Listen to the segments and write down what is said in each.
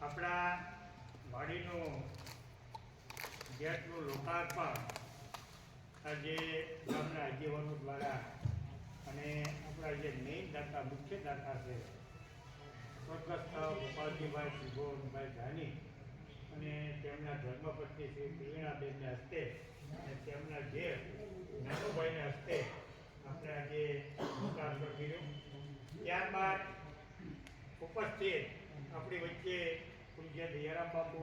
આપણા વાડીનું ગેટનું લોકાર્પણ આજે ગામના આગેવાનો દ્વારા અને આપણા જે મેઇન દાતા, મુખ્ય દાતા છે, સ્વર્ગસ્થ ગોપાલજીભાઈ ત્રિભુવનભાઈ જાની અને તેમના ધર્મપત્ની શ્રી પ્રવીણાબેનને હસ્તે અને તેમના જે નાનુભાઈને હસ્તે આપણે આજે લોકાર્પણ કર્યું ત્યારબાદ ઉપસ્થિત આપણી વચ્ચે પૂજ્ય દયારામ બાપુ,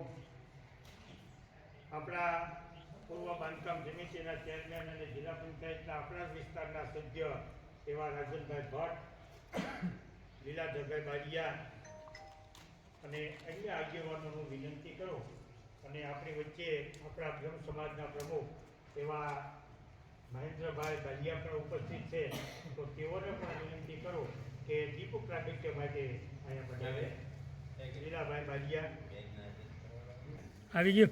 આપણા પૂર્વ બાંધકામ સમિતિના ચેરમેન અને જિલ્લા પંચાયતના આપણા વિસ્તારના સભ્ય એવા રાજનભાઈ ભટ્ટ લીલાધરભાઈ બારિયા અને અન્ય આગેવાનોનું વિનંતી કરો અને આપણી વચ્ચે આપણા બ્રહ્મ સમાજના પ્રમુખ એવા મહેન્દ્રભાઈ બાલિયા પણ ઉપસ્થિત છે. તો તેઓને પણ વિનંતી કરો કે દીપ પ્રાગટ્ય માટે અહીંયા બનાવે. લીલાભાઈ બાલિયા. આવી ગયું.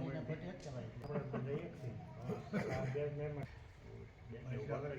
આપણે ભેટ જ કહેવાય. આપણે તો જઈએ જ છીએ. આ બે મહેમાન. બેનને ઊભા કરી દે. રેડી? હાલશે, હાલશે.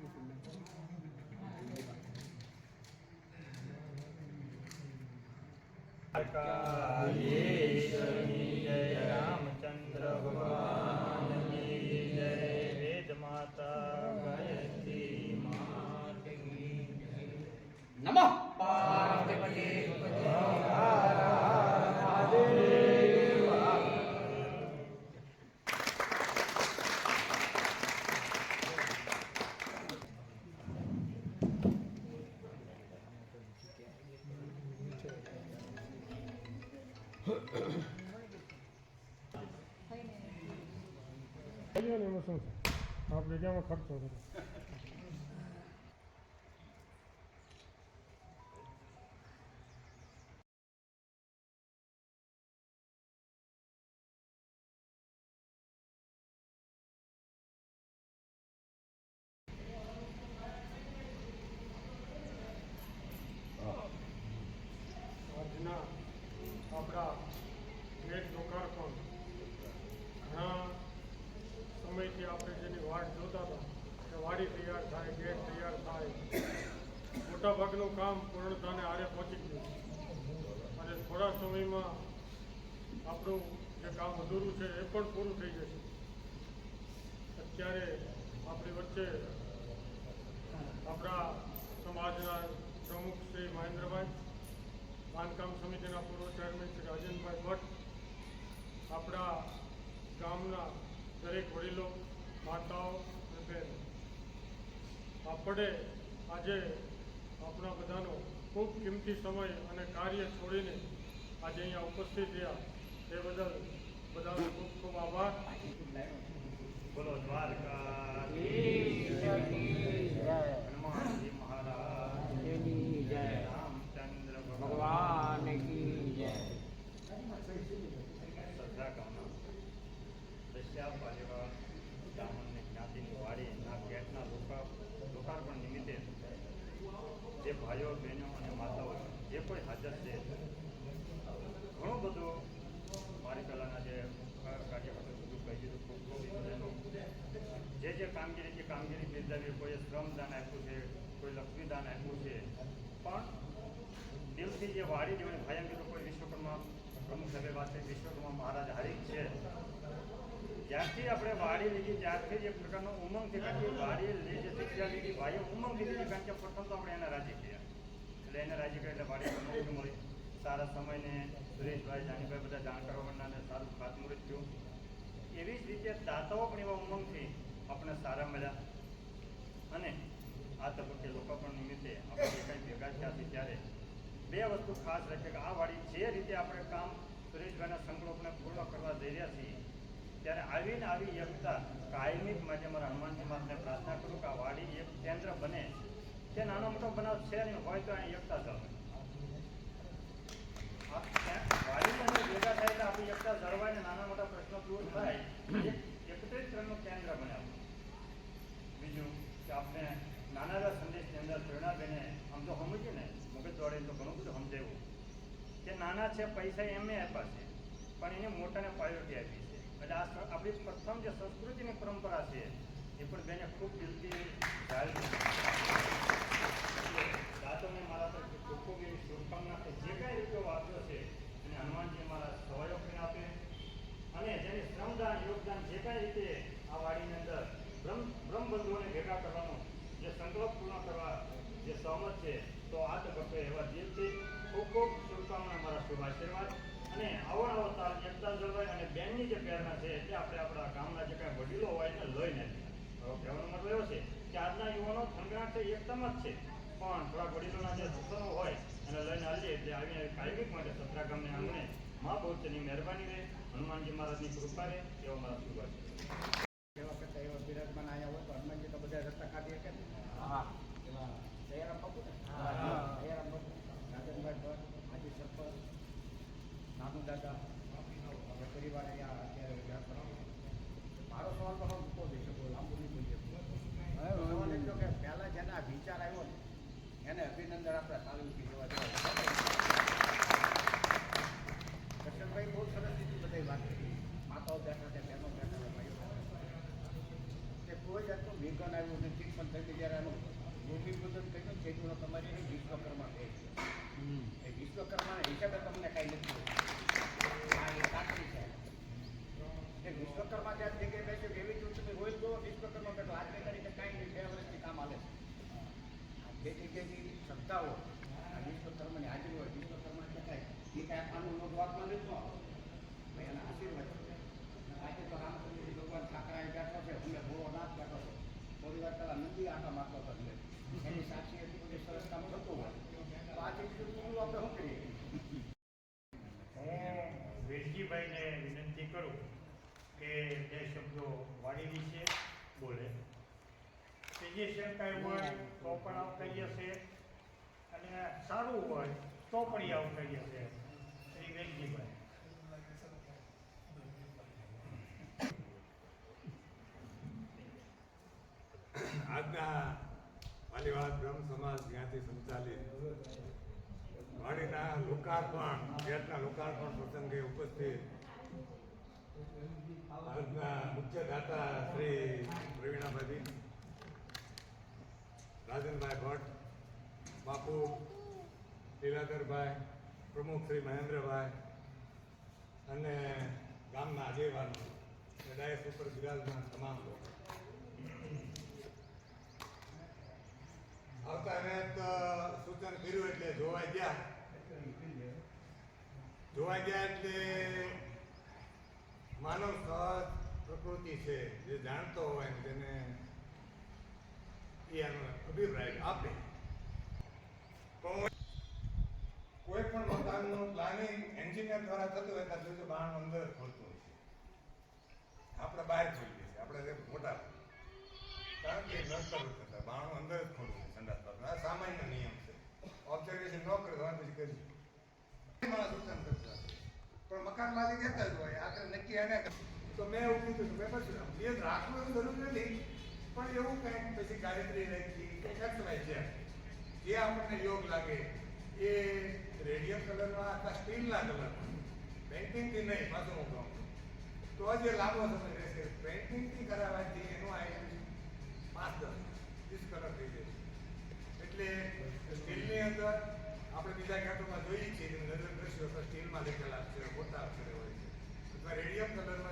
काली जय रामचंद्र भगवान શું છે આપણે જેમાં ખર્ચો કરો મોટાભાગનું કામ પૂર્ણતાને આરે પહોંચી ગયું અને થોડા સમયમાં આપણું જે કામ અધૂરું છે એ પણ પૂરું થઈ જશે. અત્યારે આપણી વચ્ચે આપણા સમાજના પ્રમુખ શ્રી મહેન્દ્રભાઈ, બાંધકામ સમિતિના પૂર્વ ચેરમેન શ્રી રાજેન્દ્રભાઈ ભટ્ટ, આપણા ગામના દરેક વડીલો, માતાઓ અને બહેનો. આપણે આજે આપણા બધાનો ખૂબ કિંમતી સમય અને કાર્ય છોડીને આજે અહીંયા ઉપસ્થિત રહ્યા. તે બદલ બધાનો ખૂબ ખૂબ આભાર. બોલો દ્વારકા ઈશ્વરની જય. હનુમાનજી મહારાજ તેની જય. રામચંદ્ર ભગવાન કી જય શ્રદ્ધા કામના દશ્યા પાલેવા બ્રાહ્મણની જ્ઞાતિની વાડીના ગેટના લોકા લોકાર્પણ નિમિત્તે જે ભાઈઓ બહેનો અને માતાઓ જે કોઈ હાજર છે ઘણું બધું મારી પહેલાંના જે કાર્યકર્તા બધું કહી દીધું ખૂબ ખૂબ એ બધાનું જે જે કામગીરી છે બિરદાવી કોઈએ શ્રમદાન આપ્યું છે, કોઈ લક્ષ્મીદાન આપ્યું છે. પણ દિલથી જે વાડી જેવાની ભાઈ એમ વિશ્વકર્મા, પ્રમુખ સાહેબે વાત છે વિશ્વકર્મા મહારાજ હરીક છે. જ્યારથી આપણે વાડી લીધી, ત્યારથી એક પ્રકારનો ઉમંગ છે, કારણ કે વાડી લે જે શિક્ષા લીધી ભાઈએ ઉમંગ લીધી કારણ કે પ્રથમ તો આપણે એને રાજી થયા એટલે એને રાજી કરી એટલે વાડી પ્રમુખ મળી. સારા સમયને સુરેશભાઈ, જાનીભાઈ બધા જાણ કરવા માંડ્યા સારું ખાતમુહૂર્ત થયું. એવી જ રીતે દાતાઓ પણ એવા ઉમંગથી આપણે સારા મળ્યા. અને આ તબક્કે લોકાર્પણ નિમિત્તે આપણે કંઈ ભેગા થયા છે ત્યારે બે વસ્તુ ખાસ રાખે કે આ વાડી જે રીતે આપણે કામ સુરેશભાઈના સંકલ્પને પૂર્ણ કરવા જઈ રહ્યા છીએ, ત્યારે આવીને આવી એકતા કાયમી માટે મારા હનુમાનજી મહારાજને પ્રાર્થના કરું કે આ વાડી એક કેન્દ્ર બને તે નાનો મોટો બનાવ છે નહીં હોય તો અહીં એકતા ચાલે વાડી ભેગા થાય એટલે આપણી એકતા જળવાઈને નાના મોટા પ્રશ્નો દૂર થાય, એક એકત્રિત કરવાનું કેન્દ્ર બને બીજું કે આપણે સંદેશની અંદર પ્રેરણાબેને આમ તો સમજ્યું ને, મગજ દોડે તો ઘણું બધું સમજાવ્યું. કે નાના છે, પૈસા એમને આપ્યા છે, પણ એને મોટાને પ્રાયોરિટી આપી છે. એટલે આ આપણી પ્રથમ જે સંસ્કૃતિની પરંપરા છે, એ પણ બેને ખૂબ દિલથી દાદોને મારા તરફથી ખૂબ ખૂબ એવી શુભકામના કે જે કાંઈ રીતે વાંચ્યો છે, એને હનુમાનજી મારા સહયોગને આપે. અને જેની શ્રમદાન, યોગદાન જે કાંઈ રીતે આ વાડીની અંદર બ્રહ્મ, બ્રહ્મબંધુઓને પૂર્ણ કરવા જે સહમત છે, તો આ તબક્કે એવા દિલથી ખૂબ ખૂબ શુભકામના, મારા શુભ આશીર્વાદ અને આવો એકતા જળવાય અને બેનની જે પ્રેરણા છે, એટલે આપણે આપણા ગામના જે કાંઈ વડીલો હોય એને લઈને કહેવાનો મતલબ એવો છે કે આજના યુવાનો થનગણાટ છે એકદમ જ છે. પણ થોડા વડીલોના જે સૂચનો હોય એને લઈને આવીએ એટલે આવીને કાયમિક માટે સત્રા ગામને આંગણે મા બહુચની મહેરબાની રહે, હનુમાનજી મહારાજની કૃપા રહે એવો મારા શુભ આશીર્વાદ એવા કરતા એવા બિરાજમાન આવ્યા હોય તો હનુમાનજી તો બધા રસ્તા કાઢી શકે ને હા દયારામ બાપુ ને હા. દયારામ બાપુ રાજનભાઈ ભટ્ટ માજી સરપંચ નાનું દાદા પરિવાર અહીંયા અત્યારે રહ્યા છે. મારો સવાલ તો હું મૂકો દઈ શકું લાંબુ નહીં બોલી શકું પહેલાં જેના વિચાર આવ્યો ને એને અભિનંદન આપણે સારું દેવા જોઈએ દર્શનભાઈ બહુ સરસ રીતે બધી વાત કરી માતાઓ બેઠા છે બહેનો બેઠા છે ભાઈઓ બેઠા છે કે કોઈ જાતનું વિઘન આવ્યું નથી પણ તમે જ્યારે આનું ભૂમિપૂજન કર્યું છે એનું તમારી એની વિશ્વકર્મા કહે છે એ વિશ્વકર્માના હિસાબે તમને કાંઈ નથી હોતું. આ એ સાચી છે એ વિશ્વકર્મા ત્યાં જગ્યાએ બેસ્યો એવી જ તમે રોજ જો વિશ્વકર્મા બેઠો આજની તારીખે કાંઈ નહીં બે વર્ષથી કામ હાલે છે બે જગ્યાની આ વિશ્વકર્માની હાજરી હોય, વિશ્વકર્મા એટલે કાંઈ એ કાંઈ આનું લોક વાતમાં નથી. ભાઈ, એના આશીર્વાદ છે. આજે તો રામચંદ્રજી ભગવાન ઠાકરાએ બેઠો છે, અમે નાથ બેઠો છે. થોડી વાર પહેલા નંદી એની સાક્ષી એટલી બધી સરસ કામ હોય. તો આજે પૂરું આપણે શું વિનંતી કરું કે બે શબ્દો વાણીની વિશે બોલે. ત્રીજી શંકાઈ હોય તો પણ આવકાર્ય છે અને સારું હોય તો પણ એ આવકાર્ય છે શ્રી વેલજીભાઈ આજના વાલીવાદ બ્રહ્મ સમાજ ત્યાંથી સંચાલિત વાણીના લોકાર્પણ ગેટના લોકાર્પણ પ્રસંગે ઉપસ્થિત આજના મુખ્ય દાતા શ્રી પ્રવીણાભાઈ રાજનભાઈ ભટ્ટ, બાપુ લીલાધરભાઈ પ્રમુખ શ્રી મહેન્દ્રભાઈ અને ગામના આગેવાનો ડાયસ ઉપર બિરાજમાન તમામ લોકો. આવતા એને સૂચન કર્યું એટલે જોવા ગયા. જોવા ગયા એટલે માનવ સહજ પ્રકૃતિ છે, જે જાણતો હોય તેને એ આનો અભિપ્રાય આપે કોઈ પણ મકાનનું પ્લાનિંગ એન્જિનિયર દ્વારા થતું હોય ત્યાં સુધી બાણ અંદર ખોલતું હોય છે. આપણે બહાર જોઈએ છીએ, આપણે મોટા કારણ કે ન કરવું કરતા બાણું અંદર ખોલવું છે, સંડાસ બાથરૂમ. આ સામાન્ય નિયમ છે. ઓબ્ઝર્વેશન ન કરે તો પછી કરી સૂચન કરતા પણ મકાન માલિક કહેતા જ હોય, આખરે નક્કી એને તો મેં એવું કીધું ભાઈ બસ એ રાખવું એવું જરૂર નથી. પણ એવું કંઈક પછી ગાયત્રી રાખી કંઈક અટવાય છે. જે આપણને યોગ લાગે, એ રેડિયમ કલરમાં અથવા સ્ટીલના કલરમાં. પેઇન્ટિંગથી નહીં, પાછું હું કહું. તો જે લાંબો સમય રહેશે પેઇન્ટિંગથી કરાવવાથી એનું આયુ પાંચ દસ વીસ કલર થઈ જશે એટલે સ્ટીલની અંદર આપણે બીજા ઘાટોમાં જોઈએ છીએ નજર દ્રશ્યો તો સ્ટીલમાં લખેલા અક્ષરો મોટા અક્ષરે હોય છે. અથવા રેડિયમ કલરમાં